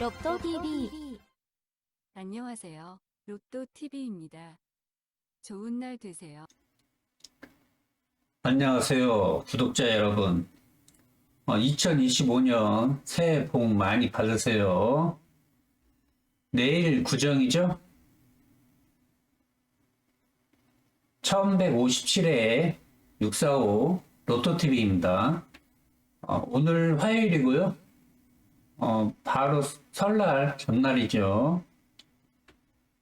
로또 TV 안녕하세요. 로또 TV입니다. 좋은 날 되세요. 안녕하세요, 구독자 여러분. 2025년 새해 복 많이 받으세요. 내일 구정이죠? 1157회 645 로또TV입니다. 어, 오늘 화요일이고요. 어, 바로 설날 전날이죠.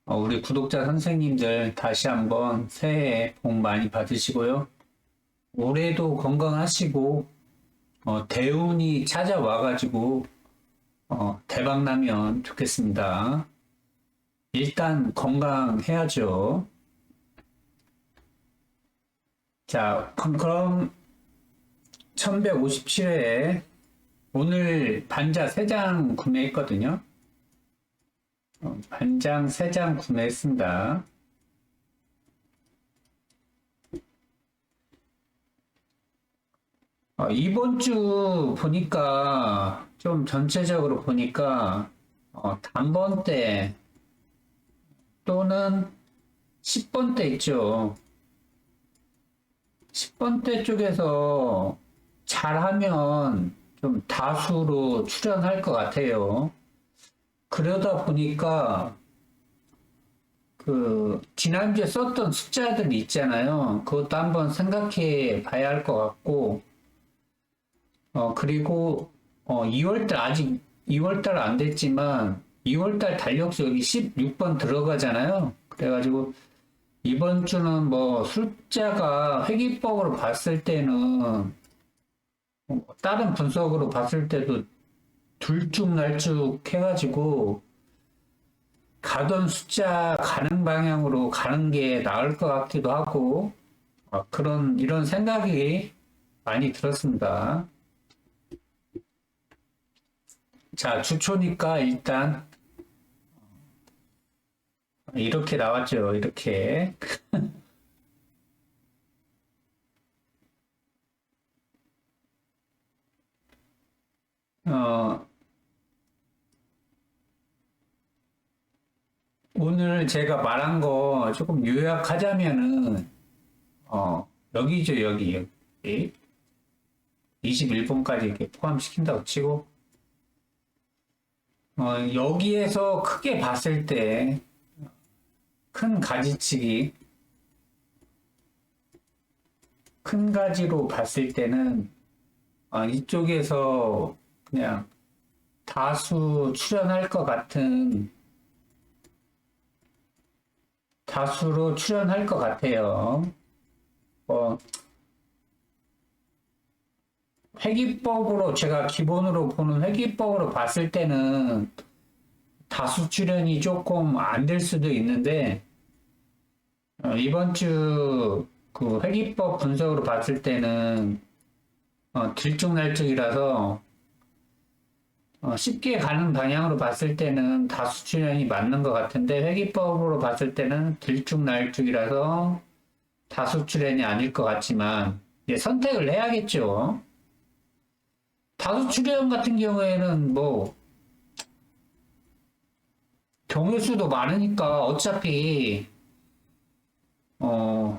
어, 우리 구독자 선생님들 다시 한번 새해 복 많이 받으시고요. 올해도 건강하시고 어, 대운이 찾아와가지고 어, 대박 나면 좋겠습니다. 일단 건강해야죠. 자, 그럼- 그럼 1157회 오늘 반자 3장 구매했거든요. 어, 반장 3장 구매했습니다. 어, 이번 주 보니까 좀 전체적으로 보니까 어, 단번대 또는 10번대 있죠. 10번대 쪽에서 잘하면 좀 다수로 출연할 것 같아요. 그러다 보니까 그 지난주에 썼던 숫자들 있잖아요. 그것도 한번 생각해 봐야 할 것 같고 어, 그리고, 어, 2월달, 아직 2월달 안 됐지만, 2월달 달력수 여기 16번 들어가잖아요. 그래가지고, 이번 주는 뭐, 숫자가 회계법으로 봤을 때는, 어, 다른 분석으로 봤을 때도 둘쭉날쭉 해가지고, 가던 숫자 가는 방향으로 가는 게 나을 것 같기도 하고, 어, 그런, 이런 생각이 많이 들었습니다. 자, 주초니까 일단 이렇게 나왔죠. 이렇게. 어, 오늘 제가 말한 거 조금 요약하자면은, 어, 여기죠, 여기, 여기. 21번까지 이렇게 포함시킨다고 치고, 어, 여기에서 크게 봤을 때, 큰 가지치기, 큰 가지로 봤을 때는, 어, 이쪽에서 그냥 다수 출연할 것 같은, 다수로 출연할 것 같아요. 어, 회기법으로 제가 기본으로 보는 회기법으로 봤을 때는 다수 출연이 조금 안 될 수도 있는데 어, 이번 주 그 회기법 분석으로 봤을 때는 어, 들쭉날쭉이라서 어, 쉽게 가는 방향으로 봤을 때는 다수 출연이 맞는 것 같은데 회기법으로 봤을 때는 들쭉날쭉이라서 다수 출연이 아닐 것 같지만 선택을 해야겠죠. 다수 출연 같은 경우에는 뭐 경우 수도 많으니까 어차피 어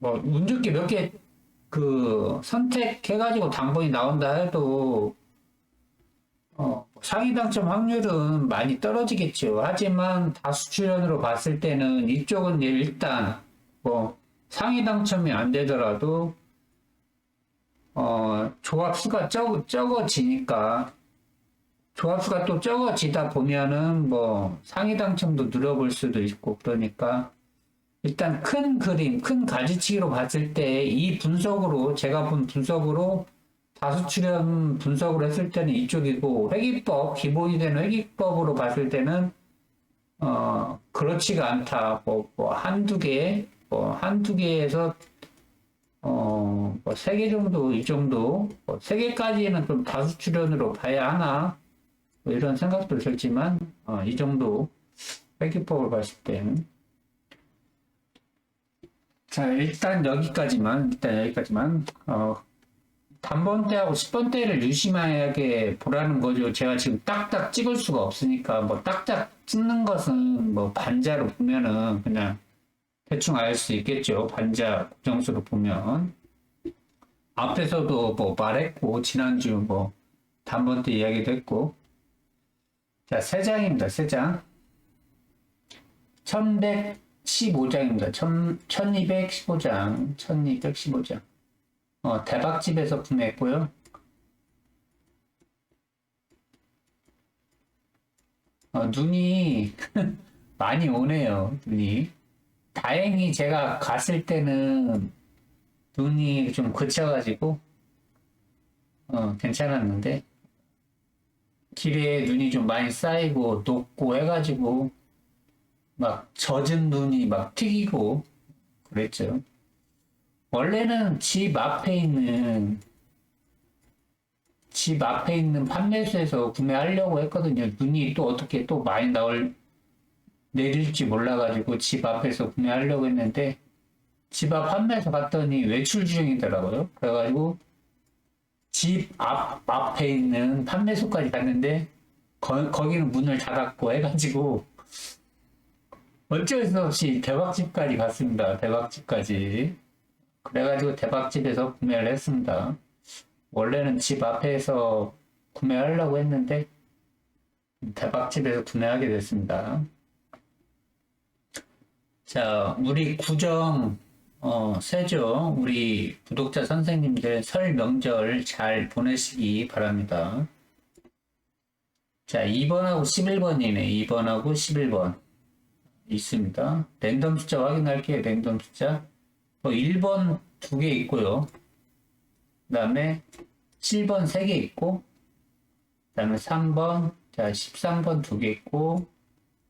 뭐 운 좋게 몇 개 그 선택해가지고 당번이 나온다 해도 어 상위 당첨 확률은 많이 떨어지겠죠. 하지만 다수 출연으로 봤을 때는 이쪽은 일단 뭐 상위 당첨이 안 되더라도 어, 조합수가 적, 적어지니까, 조합수가 또 적어지다 보면은 뭐 상위 당첨도 늘어볼 수도 있고, 그러니까, 일단 큰 그림, 큰 가지치기로 봤을 때 이 분석으로, 제가 본 분석으로 다수 출연 분석으로 했을 때는 이쪽이고, 회기법, 기본이 되는 회기법으로 봤을 때는, 어, 그렇지가 않다. 뭐, 뭐, 한두 개, 뭐, 한두 개에서 어, 뭐, 세개 정도, 이 정도, 뭐, 세 개까지는 좀 다수 출연으로 봐야 하나, 뭐 이런 생각도 들지만, 어, 이 정도, 회기법을 봤을 땐. 자, 일단 여기까지만, 일단 여기까지만, 어, 단번대하고 10번대를 유심하게 보라는 거죠. 제가 지금 딱딱 찍을 수가 없으니까 뭐 딱딱 찍는 것은 뭐 반자로 보면은 그냥 대충 알 수 있겠죠. 반자 국정수로 보면 앞에서도 뭐 말했고 지난주 뭐 단번대 이야기도 했고 자, 세 장입니다. 세 장. 1115장입니다. 1215장. 1215장. 어, 대박집에서 구매했고요. 어, 눈이 많이 오네요. 눈이. 다행히 제가 갔을 때는 눈이 좀 그쳐가지고 어, 괜찮았는데 길에 눈이 좀 많이 쌓이고 녹고 해가지고 막 젖은 눈이 막 튀기고 그랬죠. 원래는 집 앞에 있는 집 앞에 있는 판매소에서 구매하려고 했거든요. 눈이 또 어떻게 또 많이 나올 내릴지 몰라가지고 집 앞에서 구매하려고 했는데 집 앞 판매소 갔더니 외출 중이더라고요. 그래가지고 집 앞, 앞에 있는 판매소까지 갔는데 거, 거기는 문을 닫았고 해가지고 어쩔 수 없이 대박집까지 갔습니다. 대박집까지. 그래가지고 대박집에서 구매를 했습니다. 원래는 집 앞에서 구매하려고 했는데 대박집에서 구매하게 됐습니다. 자, 우리 구정 어, 세죠. 우리 구독자 선생님들 설 명절 잘 보내시기 바랍니다. 자, 2번하고 11번이네. 2번하고 11번. 있습니다. 랜덤 숫자 확인할게요. 랜덤 숫자. 뭐 1번 두 개 있고요. 그 다음에 7번 세 개 있고, 그 다음에 3번, 자, 13번 두 개 있고,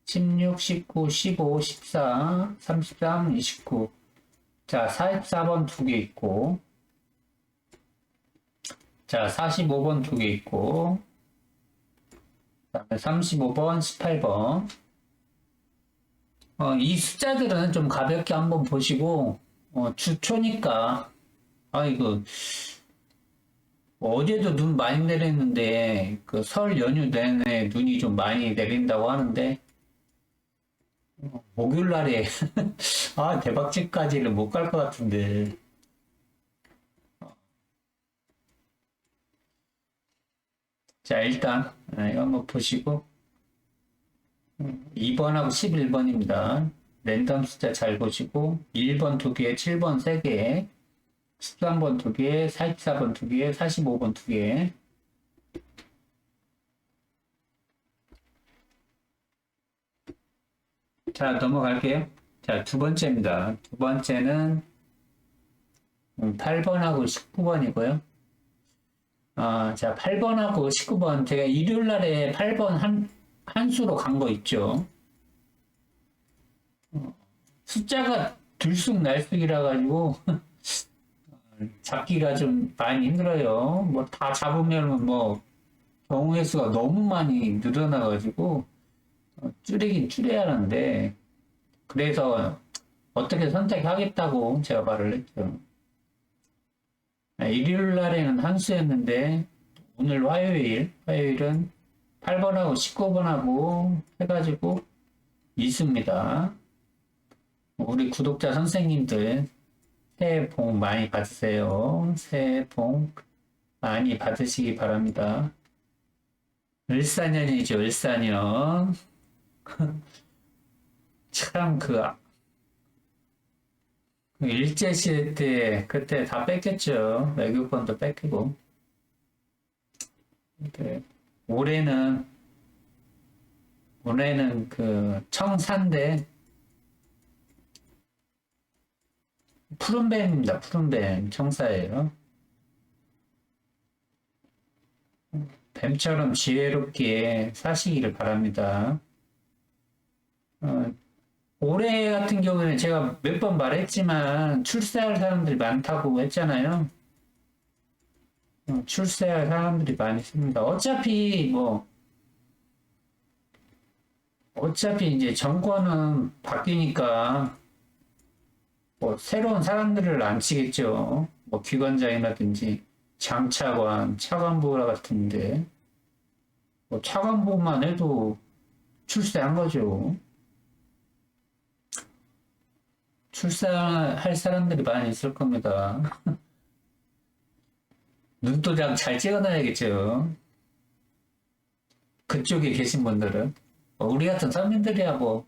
16, 19, 15, 14, 33, 29. 자, 44번 두 개 있고, 자, 45번 두 개 있고, 그 다음에 35번, 18번. 어, 이 숫자들은 좀 가볍게 한번 보시고, 어, 주초니까, 아, 이거, 어제도 눈 많이 내렸는데, 그 설 연휴 내내 눈이 좀 많이 내린다고 하는데, 어, 목요일 날에, 아, 대박집까지는 못 갈 것 같은데. 자, 일단, 아, 한번 보시고, 2번하고 11번입니다. 랜덤 숫자 잘 보시고 1번 2개, 7번 3개, 13번 2개, 44번 2개, 45번 2개. 자, 넘어갈게요. 자, 두 번째입니다. 두 번째는 8번하고 19번이고요. 아, 자, 8번하고 19번. 제가 일요일 날에 8번 한, 한 수로 간 거 있죠. 어, 숫자가 들쑥날쑥이라 가지고 잡기가 좀 많이 힘들어요. 뭐 다 잡으면 뭐 경우의 수가 너무 많이 늘어나 가지고 어, 줄이긴 줄여야 하는데 그래서 어떻게 선택하겠다고 제가 말을 했죠. 아, 일요일 날에는 한 수였는데 오늘 화요일 화요일은 8번하고 19번하고 해가지고 있습니다. 우리 구독자 선생님들 새해 복 많이 받으세요. 새해 복 많이 받으시기 바랍니다. 을사년이죠, 을사년. 참, 그, 그 일제시대 때, 그때 다 뺏겼죠. 외교권도 뺏기고. 네. 올해는 올해는 그 청산대 푸른뱀입니다. 푸른뱀 청사예요. 뱀처럼 지혜롭게 사시기를 바랍니다. 어, 올해 같은 경우에는 제가 몇 번 말했지만 출세할 사람들이 많다고 했잖아요. 어, 출세할 사람들이 많이 있습니다. 어차피 뭐 어차피 이제 정권은 바뀌니까 뭐 새로운 사람들을 안 치겠죠. 뭐 기관장이라든지 장차관, 차관보라 같은데, 뭐 차관보만 해도 출세한 거죠. 출세할 사람들이 많이 있을 겁니다. 눈도장 잘 찍어놔야겠죠. 그쪽에 계신 분들은. 뭐 우리 같은 서민들이야 뭐, 뭐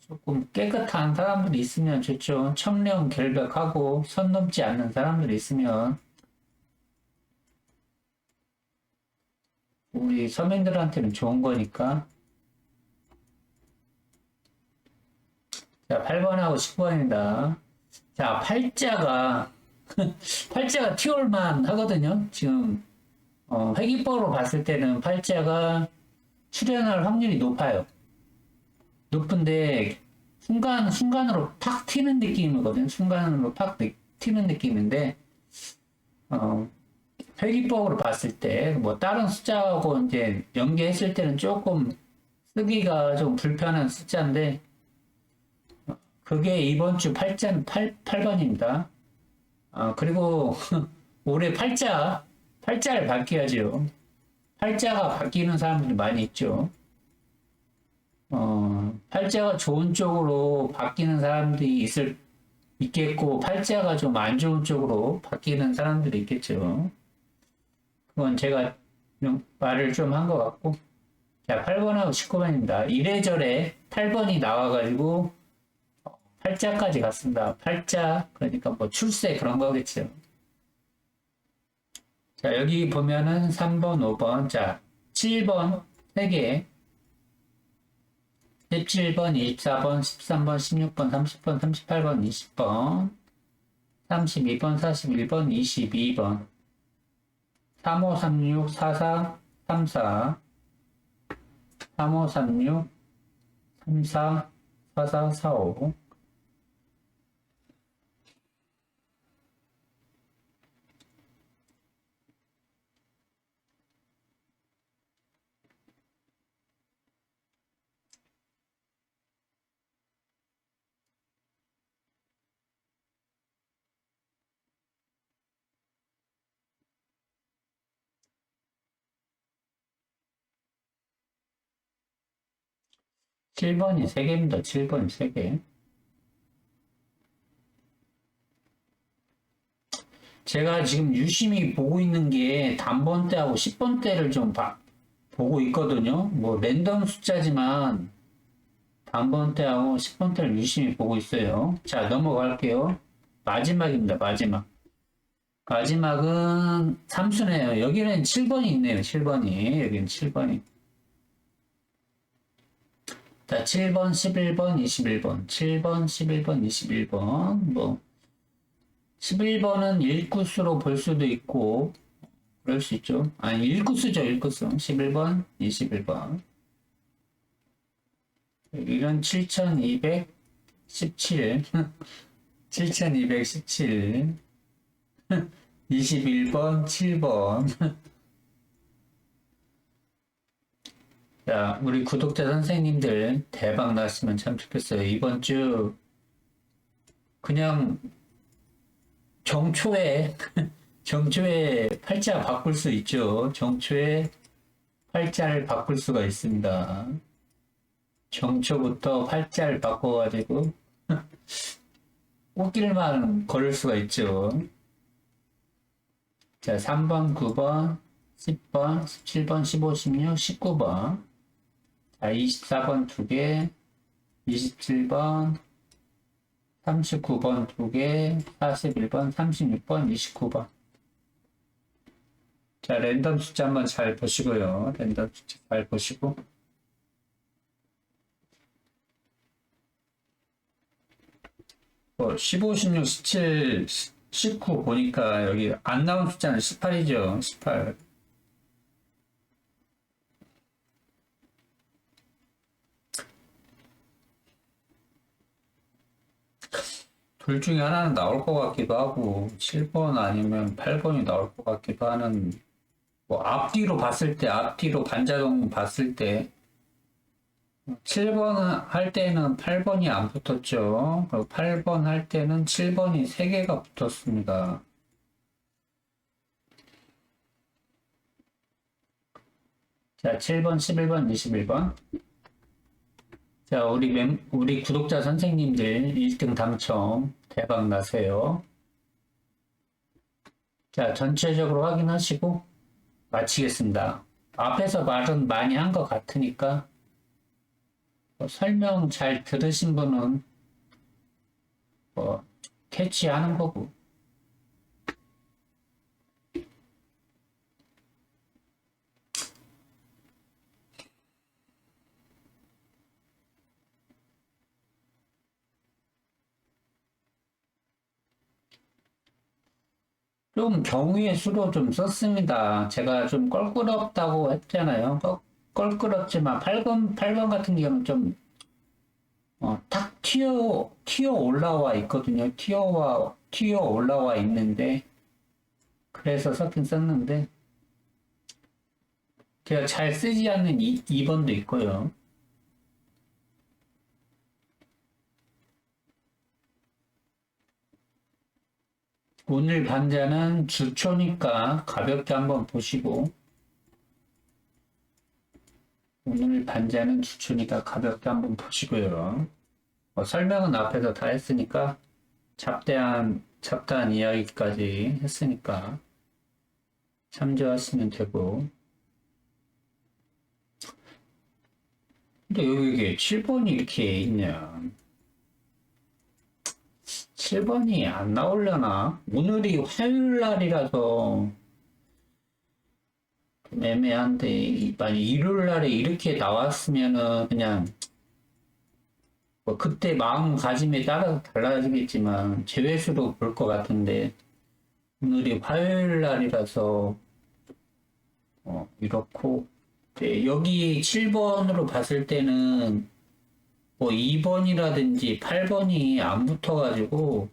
조금 깨끗한 사람들이 있으면 좋죠. 청렴 결백하고 선 넘지 않는 사람들이 있으면 우리 서민들한테는 좋은 거니까. 자, 8번하고 10번입니다. 자, 팔자가, 팔자가 튀올만 하거든요. 지금, 어, 회기법으로 봤을 때는 팔자가 출현할 확률이 높아요. 높은데, 순간, 순간으로 팍 튀는 느낌이거든. 순간으로 팍 느- 튀는 느낌인데, 어, 회기법으로 봤을 때, 뭐, 다른 숫자하고 이제 연계했을 때는 조금 쓰기가 좀 불편한 숫자인데, 그게 이번 주 팔자, 8, 8번입니다. 아, 그리고 올해 팔자, 팔자를 바뀌어야죠. 팔자가 바뀌는 사람들이 많이 있죠. 어, 팔자가 좋은 쪽으로 바뀌는 사람들이 있을, 있겠고, 팔자가 좀 안 좋은 쪽으로 바뀌는 사람들이 있겠죠. 그건 제가 좀 말을 좀 한 것 같고. 자, 8번하고 19번입니다. 이래저래 8번이 나와가지고, 팔자까지 갔습니다. 팔자, 그러니까 뭐 출세 그런 거겠죠. 자, 여기 보면은 3번, 5번, 자, 7번 3개, 17번, 24번, 13번, 16번, 30번, 38번, 20번, 32번, 41번, 22번, 35, 36, 44, 34, 35, 36, 34, 44, 45, 7번이 3개입니다. 7번이 3개. 제가 지금 유심히 보고 있는 게 단번 대하고 10번 대를 좀 봐- 보고 있거든요. 뭐 랜덤 숫자지만 단번 대하고 10번 대를 유심히 보고 있어요. 자, 넘어갈게요. 마지막입니다. 마지막. 마지막은 삼수네요. 여기는 7번이 있네요. 7번이. 여기는 7번이. 자, 7번, 11번, 21번. 7번, 11번, 21번. 뭐, 11번은 1구수로 볼 수도 있고, 그럴 수 있죠. 아니, 1구수죠, 1구수. 11번, 21번. 이건 7217. 7217. 21번, 7번. 자, 우리 구독자 선생님들 대박 났으면 참 좋겠어요. 이번 주 그냥 정초에 정초에 팔자 바꿀 수 있죠. 정초에 팔자를 바꿀 수가 있습니다. 정초부터 팔자를 바꿔가지고 꽃길만 걸을 수가 있죠. 자, 3번, 9번, 10번, 17번, 15, 16, 19번. 자, 24번 두 개, 27번, 39번 두 개, 41번, 36번, 29번. 자, 랜덤 숫자 한번 잘 보시고요. 랜덤 숫자 잘 보시고. 뭐, 15, 16, 17, 19 보니까 여기 안 나온 숫자는 18이죠. 18. 둘 중에 하나는 나올 것 같기도 하고 7번 아니면 8번이 나올 것 같기도 하는 뭐 앞뒤로 봤을 때 앞뒤로 반자동 봤을 때 7번 할 때는 8번이 안 붙었죠. 그리고 8번 할 때는 7번이 3개가 붙었습니다. 자, 7번, 11번, 21번. 자, 우리 멤, 우리 구독자 선생님들 1등 당첨 대박 나세요. 자, 전체적으로 확인하시고 마치겠습니다. 앞에서 말은 많이 한 것 같으니까 뭐 설명 잘 들으신 분은 뭐 캐치하는 거고. 좀 경우의 수로 좀 썼습니다. 제가 좀 껄끄럽다고 했잖아요. 껄- 껄끄럽지만 8번, 8번 같은 경우는 좀, 어, 탁 튀어, 튀어 올라와 있거든요. 튀어와, 튀어 올라와 있는데, 그래서 썼긴 썼는데, 제가 잘 쓰지 않는 2, 2번도 있고요. 오늘 반자는 주초니까 가볍게 한번 보시고. 오늘 반자는 주초니까 가볍게 한번 보시고요. 뭐 설명은 앞에서 다 했으니까 잡대한 잡다한 이야기까지 했으니까 참조하시면 되고. 근데 여기 이게 7번이 이렇게 있냐 7번이 안 나오려나? 오늘이 화요일 날이라서 좀 애매한데, 만약 일요일 날에 이렇게 나왔으면은 그냥, 뭐 그때 마음가짐에 따라서 달라지겠지만, 제외수로 볼 것 같은데, 오늘이 화요일 날이라서, 어, 이렇고, 네, 여기 7번으로 봤을 때는, 뭐 2번이라든지 8번이 안 붙어가지고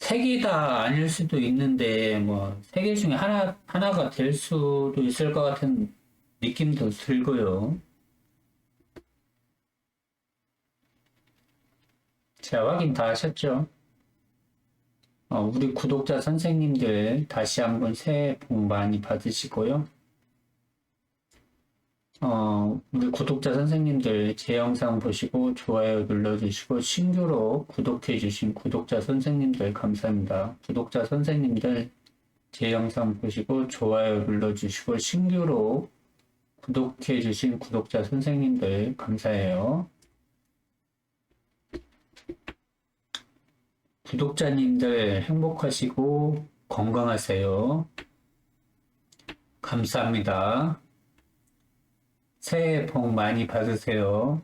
세 개 다 아닐 수도 있는데 뭐 세 개 중에 하나 하나가 될 수도 있을 것 같은 느낌도 들고요. 자, 확인 다 하셨죠? 어, 우리 구독자 선생님들 다시 한번 새해 복 많이 받으시고요. 어, 우리 구독자 선생님들 제 영상 보시고 좋아요 눌러주시고 신규로 구독해주신 구독자 선생님들 감사합니다. 구독자 선생님들 제 영상 보시고 좋아요 눌러주시고 신규로 구독해주신 구독자 선생님들 감사해요. 구독자님들 행복하시고 건강하세요. 감사합니다. 새해 복 많이 받으세요.